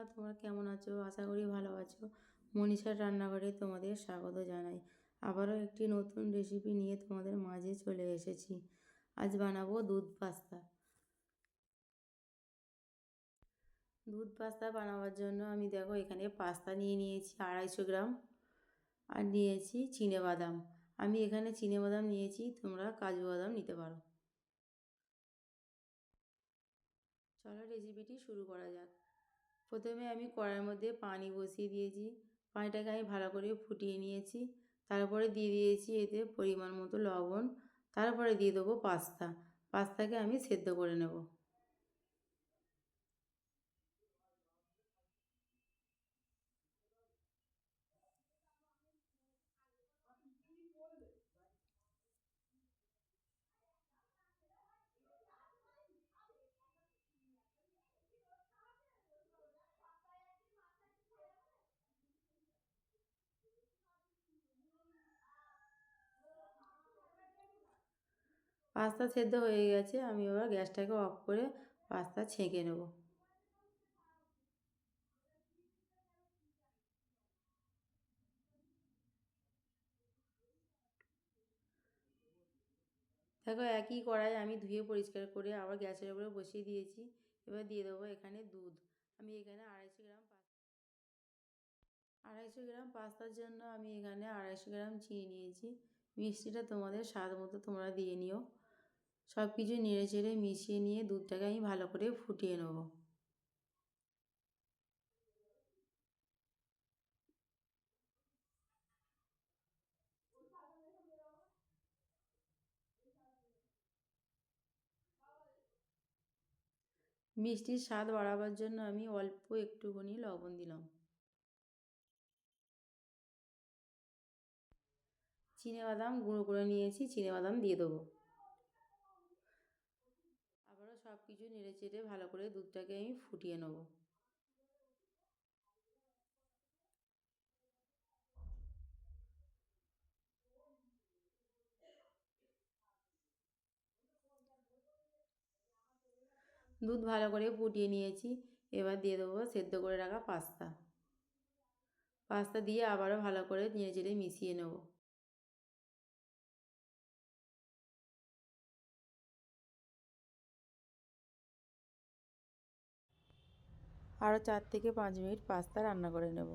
বন্ধুরা, তোমরা কেমন আছো? আশা করি ভালো আছো। মনীষার রান্নাঘরে তোমাদের স্বাগত জানাই। আবারও একটি নতুন রেসিপি নিয়ে তোমাদের মাঝে চলে এসেছি। আজ বানাবো দুধ পাস্তা। দুধ পাস্তা বানাবার জন্য আমি দেখো, এখানে পাস্তা নিয়ে নিয়েছি আড়াইশো গ্রাম আর নিয়েছি বাদাম। আমি এখানে বাদাম নিয়েছি, তোমরা কাজু বাদাম নিতে পারো। চলো রেসিপিটি শুরু করা যাক। প্রথমে আমি কড়াইয়ের মধ্যে পানি বসিয়ে দিয়েছি। পানিটাকে আমি ভালো করে ফুটিয়ে নিয়েছি। তারপরে দিয়ে দিয়েছি এতে পরিমাণ মতো লবণ। তারপরে দিয়ে দেবো পাস্তা। পাস্তাকে আমি সেদ্ধ করে নেব। পাস্তা সেদ্ধ হয়ে গেছে, আমি এবার গ্যাসটাকে অফ করে পাস্তা ছেঁকে নেব। দেখো একই কড়াই আমি ধুয়ে পরিষ্কার করে আবার গ্যাসের উপরে বসিয়ে দিয়েছি, এবার দিয়ে দেবো এখানে দুধ। আমি এখানে আড়াইশো গ্রাম আড়াইশো গ্রাম পাস্তার জন্য আমি এখানে আড়াইশো গ্রাম চিনি নিয়েছি। মিষ্টিটা তোমাদের স্বাদ মতো তোমরা দিয়ে নিও। সব কিছু নেড়ে চেড়ে মিশিয়ে নিয়ে দুধটাকে আমি ভালো করে ফুটিয়ে নেব। মিষ্টির স্বাদ বাড়াবার জন্য আমি অল্প একটুখানি লবণ দিলাম। চিনে বাদাম গুঁড়ো করে নিয়েছি, চিনে বাদাম দিয়ে দেবো। সব কিছু নেড়ে চেড়ে ভালো করে দুধটাকে আমি ফুটিয়ে নেব। দুধ ভালো করে ফুটিয়ে নিয়েছি, এবার দিয়ে দেবো সেদ্ধ করে রাখা পাস্তা। পাস্তা দিয়ে আবারও ভালো করে নেড়ে চেড়ে মিশিয়ে নেব। আরও চার থেকে পাঁচ মিনিট পাস্তা রান্না করে নেব।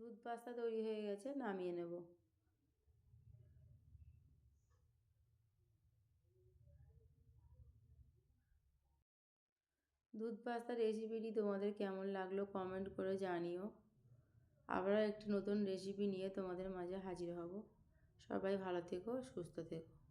দুধ পাস্তা তৈরি হয়ে গেছে, নামিয়ে নেব। দুধ পাস্তা রেসিপিটি তোমাদের কেমন লাগল কমেন্ট করে জানিও। আবার একটি নতুন রেসিপি নিয়ে তোমাদের মাঝে হাজির হব। সবাই ভালো থেকো, সুস্থ থেকো।